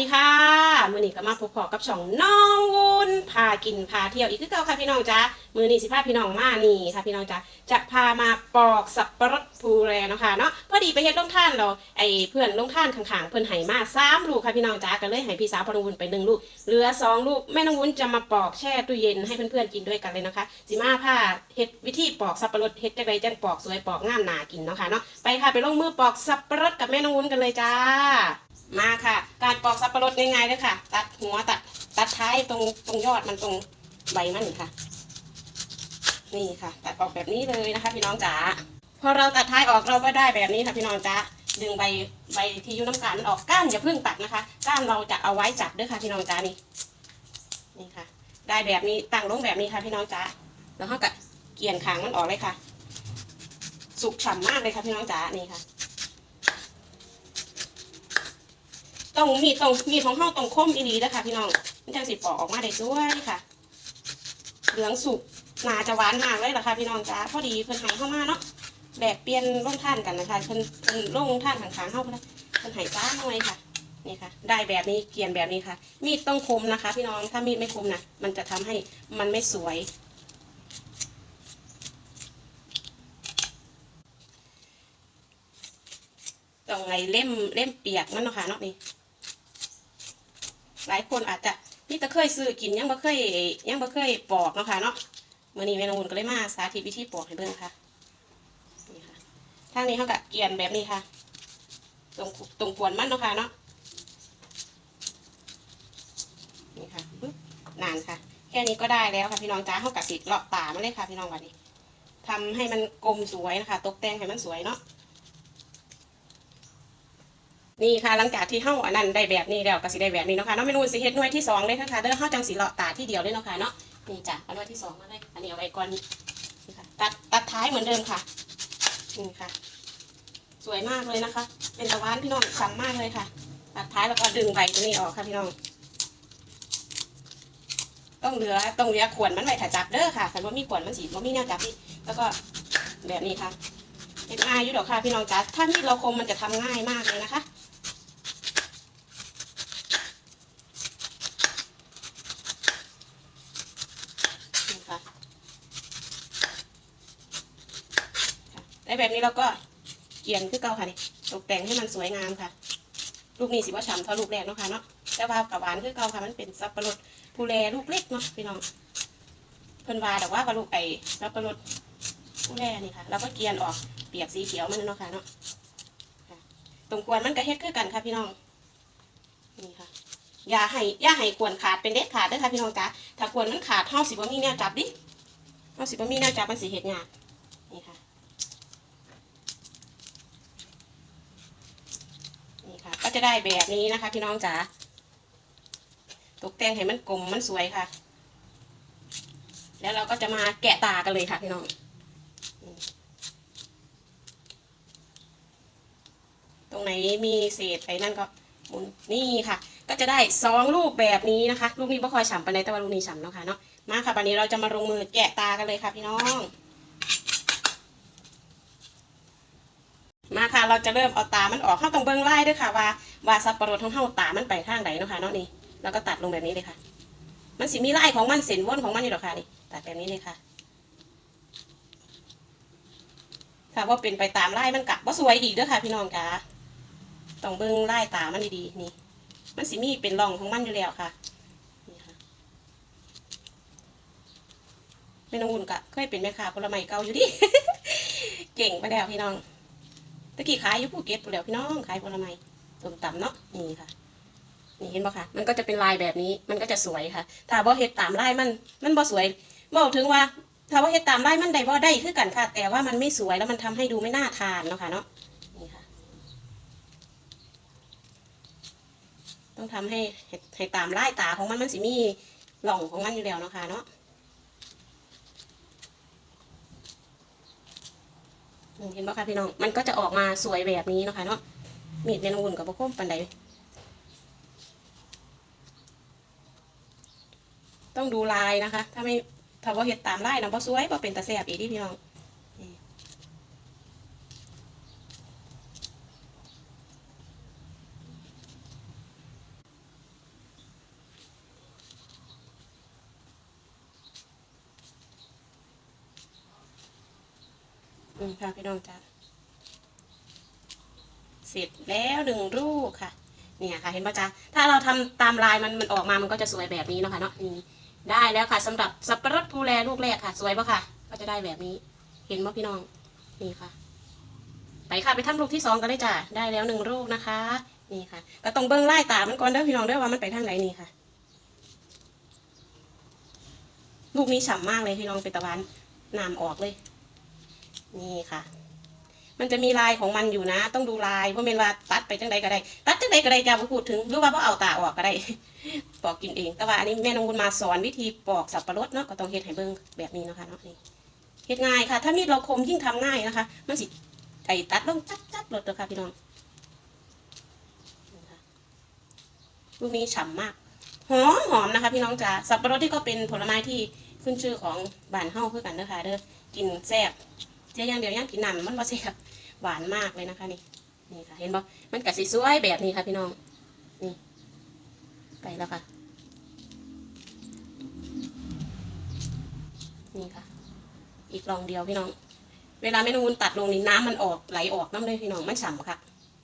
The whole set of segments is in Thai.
ดีค่ะมือนี้ก็มาพบพอกับช่องน้องวุ้นพากินพาเที่ยวอีกคือเก่าค่ะพี่น้องจ้ามือนี้สิพาพี่น้องมานี่ค่ะพี่น้องจ้าจะพามาปอกสับปะรดภูแรเนาะค่ะเนาะพอดีไปเฮ็ดลงท่านเราไอ้เพื่อนลงท่านข้างๆเพื่อนไห้มาสามลูกค่ะพี่น้องจ้าก็เลยให้พี่สาวพน้องวุ้นไปหนึ่งลูกเหลือสองลูกแม่น้องวุ้นจะมาปอกแช่ตู้เย็นให้เพื่อนๆกินด้วยกันเลยนะคะสิมาพาเฮ็ดวิธีปอกสับปะรดเฮ็ดจังไดจังปอกสวยปอกงามหนากินเนาะค่ะเนาะไปค่ะไปลงมือปอกสับปะรดกับแม่น้องวุ้นกันเลยจ้า มาค่ะ การปอกสับปะรดง่ายๆเลยค่ะ ตัดหัวตัดตัดท้ายตรงตรงยอดมันตรงใบมันนี่ค่ะ นี่ค่ะ ตัดออกแบบนี้เลยนะคะ พี่น้องจ๋าพอเราตัดท้ายออกเราก็ได้แบบนี้ค่ะพี่น้องจ๋าดึงใบใบที่อยุน้ำตาลมันออกก้านอย่าเพิ่งตัดนะคะ ก้านเราจะเอาไว้จับด้วยค่ะพี่น้องจ๋านี่นี่ค่ะ ได้แบบนี้ตั้งลงแบบนี้ค่ะพี่น้องจ๋าแล้วเขาก็เกี่ยนขางมันออกเลยค่ะ สุกฉ่ำมากเลยค่ะพี่น้องจ๋านี่ค่ะ ต้องมีดต้องมีดของเฮาต้องคมอีหลีนะคะพี่น้องมันจังสิปอกออกมาได้สวยค่ะ เหลืองสุกนาจะหวานมากเลยล่ะค่ะพี่น้องจ้าพอดีเพิ่นหายเข้ามาเนาะแบกเปลี่ยนร่องท่านกันนะคะเพิ่นเพิ่นร่องท่านข้างๆเฮาเพิ่นเพิ่นหายจ้าหน่อยค่ะนี่ค่ะ ได้แบบนี้เกรียนแบบนี้ค่ะ มีดต้องคมนะคะ พี่น้องถ้ามีดไม่คมนะมันจะทำให้มันไม่สวยตรงไงเล่มเล่มเปียกนั่นเนาะค่ะเนาะนี่ หลายคนอาจจะนี่ตะเคยซื้อกินยังบ่เคยยังบ่เคยปอกเนาะค่ะเนาะมื้อนี้แม่นองุนก็เลยมาสาธิตวิธีปอกให้เบิ่งค่ะนี่ค่ะทางนี้เขาก็เกลียนแบบนี้ค่ะ ตรงตรงกวนมันเนาะค่ะเนาะนี่ค่ะปึ๊บนานค่ะ แค่นี้ก็ได้แล้วค่ะพี่น้องจ้าเขากัสิเลาะตามันเลยค่ะพี่น้องวันนี้ทำให้มันกลมสวยนะคะ ตกแต่งให้มันสวยเนาะ นี่ค่ะหลังจากที่เฮาอันนั้นได้แบบนี้แล้วก็สิได้แบบนี้เนาะค่ะเนาะเมนูสิเฮ็ดหน่วยที่สองเลยนะคะเด้อเฮาจังสิเลาะตาที่เดียวเลยเนาะค่ะเนาะนี่จ้ะเอาหน่วยที่สองมาเลยอันนี้เอาไว้ก่อนนี่ค่ะตัดตัดท้ายเหมือนเดิมค่ะนี่ค่ะ สวยมากเลยนะคะ เป็นตะวันพี่น้องฉ่ำมากเลยค่ะ ตัดท้ายแล้วก็ดึงใบตัวนี้ออกค่ะพี่น้องต้องเหลือต้องเหลือขวนมันไว้ถ้าจับเด้อค่ะแต่ว่ามีขวนมันสีว่ามีแนวจับนี่แล้วก็แบบนี้ค่ะเป็นง่ายอยู่ดอกค่ะพี่น้องจ๋าถ้ามีดเราคมมันจะทำง่ายมากเลยนะคะ นี่ค่ะค่ะ ได้แบบนี้เราก็เกี่ยนคือเก่าค่ะนี่ตกแต่งให้มันสวยงามค่ะ ลูกนี้สิว่าฉ่ำเท่าลูกแรกเนาะค่ะเนาะแต่ว่ากับหวานคือเก่าค่ะมันเป็นสับปะรดผู้แลลูกเล็กเนาะพี่น้องเพิ่นว่าแต่ว่ากับลูกไอ้สับปะรดผู้แลนี่ค่ะแล้วก็เกลียนออกเปียกสีเขียวมันเนาะค่ะเนาะตรงกวนมันก็เฮ็ดคือกันค่ะพี่น้องนี่ค่ะอย่าให้อย่าให้ควรขาดเป็นเด็ดขาดด้อค่ะพี่น้องจ๋าถ้าควรมันขาดเฮาสิบ่มีแนวจับดิเฮาสิบ่มีแนวจับมันสิเฮ็ดยากนี่ค่ะนี่ค่ะ ก็จะได้แบบนี้นะคะ พี่น้องจ๋าตกแต่งให้มันกลมมันสวยค่ะ แล้วเราก็จะมาแกะตากันเลยค่ะพี่น้องตรงไหนมีเศษไปนั่นก็หมุนนี่ค่ะ ก็จะได้สองลูกแบบนี้นะคะ ลูกนี้ไม่คอยฉ่ำไปไหนแต่ว่าลูกนี้ฉ่ำเนาะค่ะเนาะมาค่ะวันนี้เราจะมาลงมือแกะตากันเลยค่ะพี่น้อง มาค่ะ เราจะเริ่มเอาตามันออกเข้าตรงเบิ้องไล่ด้วยค่ะ ว่าว่าสับปะรดของเข้าตามันไปทางไหนเนาะค่ะเนาะนี่แล้วก็ตัดลงแบบนี้เลยค่ะ มันสิมีไล่ของมันเส้นวนของมันอยู่หรอกค่ะนี่ตัดแบบนี้เลยค่ะถ้าว่าเป็นไปตามไล่มันกะว่าสวยอีกเด้อค่ะ พี่น้องจ๋าต้องเบิ้องไล่ตามันดีๆนี่ มันสิมีเป็นร่องของมันอยู่แล้วค่ะนี่ค่ะแม่น้องอุ่นก็เคยเป็นแม่ค้าผลไม้เก่าอยู่ดิ เก่งไปแล้วพี่น้องะกี้ขายอยู่ภูเก็ตไปแล้วพี่น้องขายผลไม้ส้มตำเนาะนี่ค่ะ นี่เห็นปะคะมันก็จะเป็นลายแบบนี้มันก็จะสวยค่ะ ถ้าบ่เฮ็ดตามลายมันมันบ่สวยบอกถึงว่าถ้าว่าเฮ็ดตามลายมันได้บ่ได้คือกันค่ะ แต่ว่ามันไม่สวยแล้วมันทำให้ดูไม่น่าทานเนาะค่ะเนาะนี่ค่ะ ต้องทำให้ให้ให้ตามลายตาของมันมันสิมีหล่องของมันอยู่แล้วเนาะค่ะเนาะอืม เห็นปะคะพี่น้อง มันก็จะออกมาสวยแบบนี้นะคะเนาะ มีดเมนอวุ่นกับพวกคมปันใดต้องดูลายนะคะ ถ้าไม่ถ้าว่าเห็ดตามลายนะบ่สวยบ่เป็นตาแสบอีกที่พี่น้องนี่อืมค่ะพี่น้องจ้า เสร็จแล้วหนึ่งรูปค่ะ เนี่ยค่ะเห็นปะจ๊ะถ้าเราทำตามลายมันมันออกมามันก็จะสวยแบบนี้เนาะค่ะเนาะนี่ได้แล้วค่ะสำหรับสับปะรดภูแลลูกแรกค่ะ สวยปะค่ะ ก็จะได้แบบนี้ เห็นปะพี่น้อง นี่ค่ะ ไปค่ะไปทำลูกที่สองกันเลยจ้ะได้แล้วหนึ่งลูกนะคะ นี่ค่ะก็ต้องเบิ้งไล่ตามันก่อนเด้อพี่น้องเด้อว่ามันไปทางไหนนี่ค่ะลูกนี้ฉ่ำมากเลยพี่น้องเป็นตะวันน้ำออกเลย นี่ค่ะ มันจะมีลายของมันอยู่นะ ต้องดูลายว่าเป็นว่าตัดไปจังใดก็ได้ ตัดจังใดก็ได้จะพูดถึงหรือว่าบ่เอาตาออกก็ได้ปอกกินเอง แต่ว่าอันนี้แม่น้องบุญมาสอนวิธีปอกสับปะรดเนาะก็ต้องเฮ็ดให้เบิ่งแบบนี้นะคะเนาะนี่เฮ็ดง่ายค่ะ ถ้ามีดเราคมยิ่งทำง่ายนะคะ มันสิไอ้ตัดลงจัดจัดๆเลยเด้อค่ะพี่น้องลูกนี้ฉ่ำมากหอมหอมนะคะ พี่น้องจ๋าสับปะรดที่ก็เป็นผลไม้ที่ขึ้นชื่อของบ้านเฮาคือกันเด้อค่ะเด้อกินแซ่บ เจ๊อย่างเดียวย่างกินน้ำมันบ่แซ่บหวานมากเลยนะคะนี่นี่ค่ะเห็นปะมันกัดสีสวยแบบนี้ค่ะพี่น้องนี่ไปแล้วค่ะ นี่ค่ะ อีกลองเดียวพี่น้อง เวลาไม่นูนตัดลงนี่น้ำมันออกไหลออกน้ำเลยพี่น้องมันฉ่ำค่ะ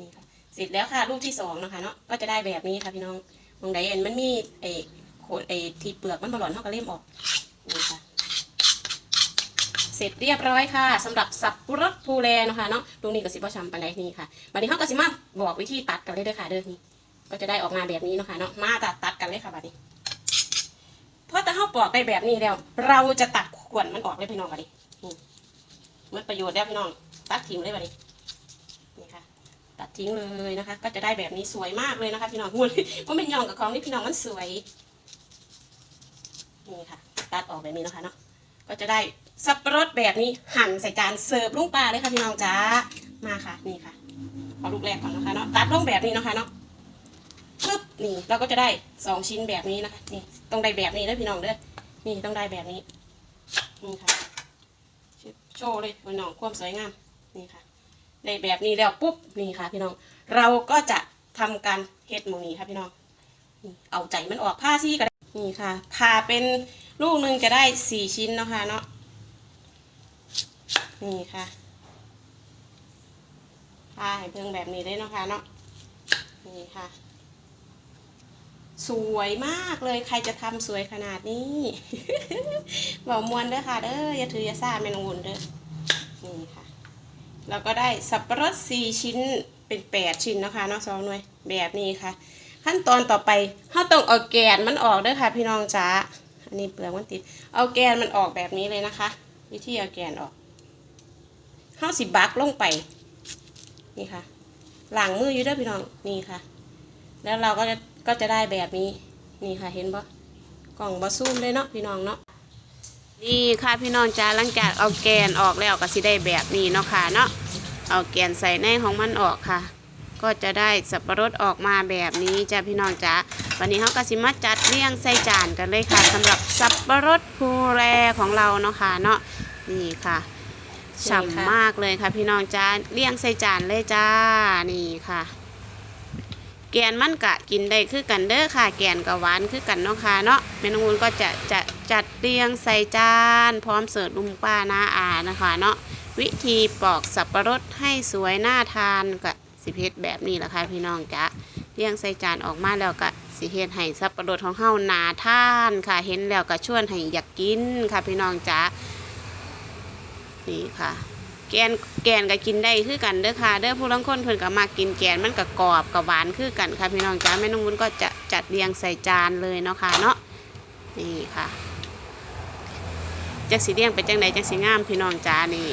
นี่ค่ะเสร็จแล้วค่ะลูกที่สองนะคะเนาะก็จะได้แบบนี้ค่ะพี่น้องตรงไหนเอ็นมันมีไอ้โขดไอ้ที่เปลือกมันบอลอนเท่ากับเล่มออก ร็จเรียบร้อยค่ะสำหรับสับปะรดภูแลนะคะเนาะตรงนี้ก็สิบ่ชำปันไดนี่ค่ะบัดนี้เขาก็สิมาบอกวิธีตัดกันเลยเด้อค่ะเด้อนี่ก็จะได้ออกมาแบบนี้เนาะค่ะเนาะมาตัดตัดกันเลยค่ะบัดนี้พราะถ้าเขาปอกได้แบบนี้แล้ว เราจะตัดขวนมันออกเลยพี่น้องบัดนี้นี่เมื่อประโยชน์แล้วพี่น้อง ตัดทิ้งเลยบัดนี้นี่ค่ะตัดทิ้งเลยนะคะ ก็จะได้แบบนี้สวยมากเลยนะคะ พี่น้องหุ่นมันเป็นยองกับของนี่พี่น้องมันสวยนี่ค่ะ ตัดออกแบบนี้นะคะเนาะก็จะได้ สับปะรดแบบนี้หั่นใส่จานเสิร์ฟลุงปลาเลยค่ะพี่น้องจ้ามาค่ะนี่ค่ะเอาลูกแรกก่อนนะคะเนาะตัดลงแบบนี้นะคะเนาะปึ๊บนี่เราก็จะได้สองชิ้นแบบนี้นะคะนี่ต้องได้แบบนี้เด้พี่น้องเด้อนี่ต้องได้แบบนี้นี่ค่ะโชว์เลยพี่น้องความสวยงามนี่ค่ะได้แบบนี้แล้วปุ๊บนี่ค่ะ พี่น้อง เราก็จะทำการเฮ็ดหมูนี้ค่ะพี่น้องนี่เอาใจมันออกผ้าซี่ก็ได้นี่ค่ะผ่าเป็นลูกหนึ่งจะได้สี่ชิ้นนะคะเนาะ นี่ค่ะพาให้เพิ่งแบบนี้ได้เนาะค่ะเนาะนี่ค่ะ สวยมากเลยใครจะทำสวยขนาดนี้บอกมวนเด้อค่ะเด้ออย่าถืออย่าซ่าแมนองุ่นเด้อนี่ค่ะเราก็ได้สับปะรดสี่ชิ้นเป็นแปดชิ้นนะคะเนาะสองหน่วยแบบนี้ค่ะ ขั้นตอนต่อไปเราต้องเอาแกนมันออกเด้อค่ะ พี่น้องจ๋าอันนี้เปลือกมันติด เอาแกนมันออกแบบนี้เลยนะคะ วิธีเอาแกนออก ห้าสิบบักลงไป นี่ค่ะหลังมืออยู่ด้วยพี่น้อง นี่ค่ะ แล้วเราก็จะก็จะได้แบบนี้ นี่ค่ะ เห็นปะกล่องบะซูมเลยเนาะพี่น้องเนาะ นี่ค่ะพี่น้องจ้าหลังจากเอาแกนออกแล้วก็สิได้แบบนี้เนาะค่ะเนาะ เอาแกนใส่ในของมันออกค่ะ ก็จะได้สับปะรดออกมาแบบนี้จ้าพี่น้องจ้าวันนี้เขาก็สิมาจัดเรียงใส่จานกันเลยค่ะสำหรับสับปะรดภูแรของเราเนาะค่ะเนาะ นี่ค่ะ ฉ่ำมากเลยค่ะ พี่น้องจ้าเรียงใส่จานเลยจ้านี่ค่ะ แกนมันกะกินได้คือกันเด้อค่ะ แกนกับหวานคือกันเนาะค่ะเนาะแม่นองุนก็จะจะจัดเรียงใส่จาน พร้อมเสิร์ฟลุงป้าน้าอานะคะ เนาะวิธีปอกสับปะรดให้สวยน่าทานกับสิเพชรแบบนี้แหละค่ะพี่น้องจ้ะเรียงใส่จานออกมาแล้วก็สิเฮ็ดให้สับปะรดของเฮานาท่านค่ะ เห็นแล้วก็ชวนให้อยากกินค่ะพี่น้องจ๋า นี่ค่ะ แกนแกนก็กินได้คือกันเด้อค่ะเด้อผู้ลางคนเพิ่นก็มักกินแกนมันก็กรอบกับหวานคือกันค่ะพี่น้องจ๋าแม่น้องวุ้นก็จะจัดเรียงใส่จานเลยเนาะค่ะเนาะนี่ค่ะจักสิเรียงไปจังใดจักสิงามพี่น้องจ๋านี่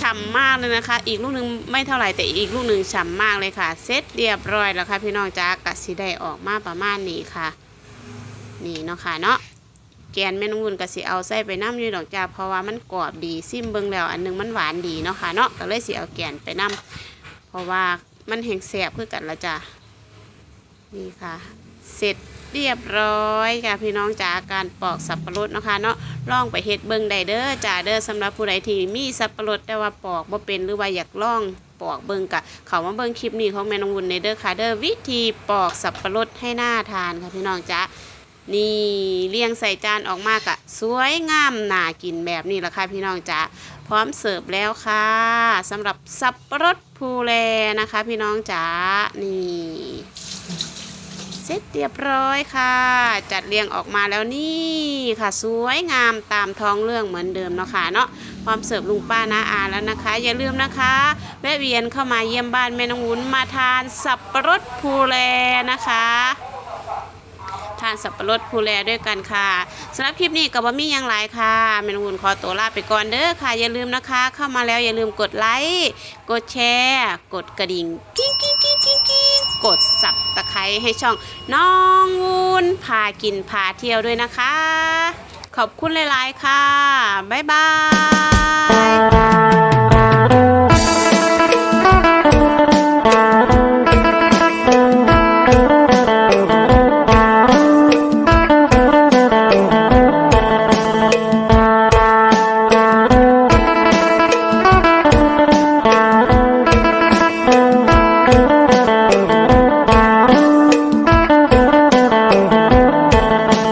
ฉ่ำมากเลยนะคะ อีกลูกหนึ่งไม่เท่าไหร่แต่อีกลูกหนึ่งฉ่ำมากเลยค่ะเสร็จเรียบร้อยแล้วค่ะพี่น้องจ๋ากะสิได้ออกมาประมาณนี้ค่ะ นี่เนาะค่ะเนาะ แกนแม่นงุ่นก็สิเอาใส่ไปน้ำอยู่ดอกจ้าเพราะว่ามันกรอบดีซิมเบิ่งแล้วอันหนึงมันหวานดีเนาะค่ะเนาะก็เลยสิเอาแกนไปน้ำเพราะว่ามันแห้งแสบคือกันละจ้านี่ค่ะ เสร็จเรียบร้อยค่ะพี่น้องจ๋าการปอกสับปะรดนะคะเนาะลองไปเฮ็ดเบิ่งได้เด้อจ้าเด้อสำหรับผู้ใดที่มีสับปะรดแต่ว่าปอกบ่เป็นหรือว่าอยากลองปอกเบิ่งกะเขามาเบิ่งคลิปนี้ของแม่นงวุ้นในเด้อค่ะเด้อวิธีปอกสับปะรดให้หน่าทานค่ะพี่น้องจ๋า นี่เรียงใส่จานออกมากะสวยงามน่ากินแบบนี้ละค่ะพี่น้องจ๋าพร้อมเสิร์ฟแล้วค่ะสำหรับสับปะรดภูแลนะคะ พี่น้องจ๋านี่เสร็จเรียบร้อยค่ะ จัดเรียงออกมาแล้วนี่ค่ะ สวยงามตามท้องเรื่องเหมือนเดิมเนาะค่ะเนาะพร้อมเสิร์ฟลุงป้านาอาแล้วนะคะ อย่าลืมนะคะ แวะเวียนเข้ามาเยี่ยมบ้านแม่น้องวุ้นมาทานสับปะรดภูแลนะคะ ทานสับปะรดผู้แลด้วยกันค่ะสำหรับคลิปนี้ก็บ่มียังหลายค่ะเมนูนขอตัวลาไปก่อนเด้อค่ะ อย่าลืมนะคะ เข้ามาแล้วอย่าลืมกดไลค์กดแชร์ กดกระดิ่งกิ้งกิ้งกิ้งกิ้งกิ้งกดสับตะไคร้ให้ช่องน้องวูนพากินพาเที่ยวด้วยนะคะ ขอบคุณหลาย ๆ ค่ะ บ๊ายบาย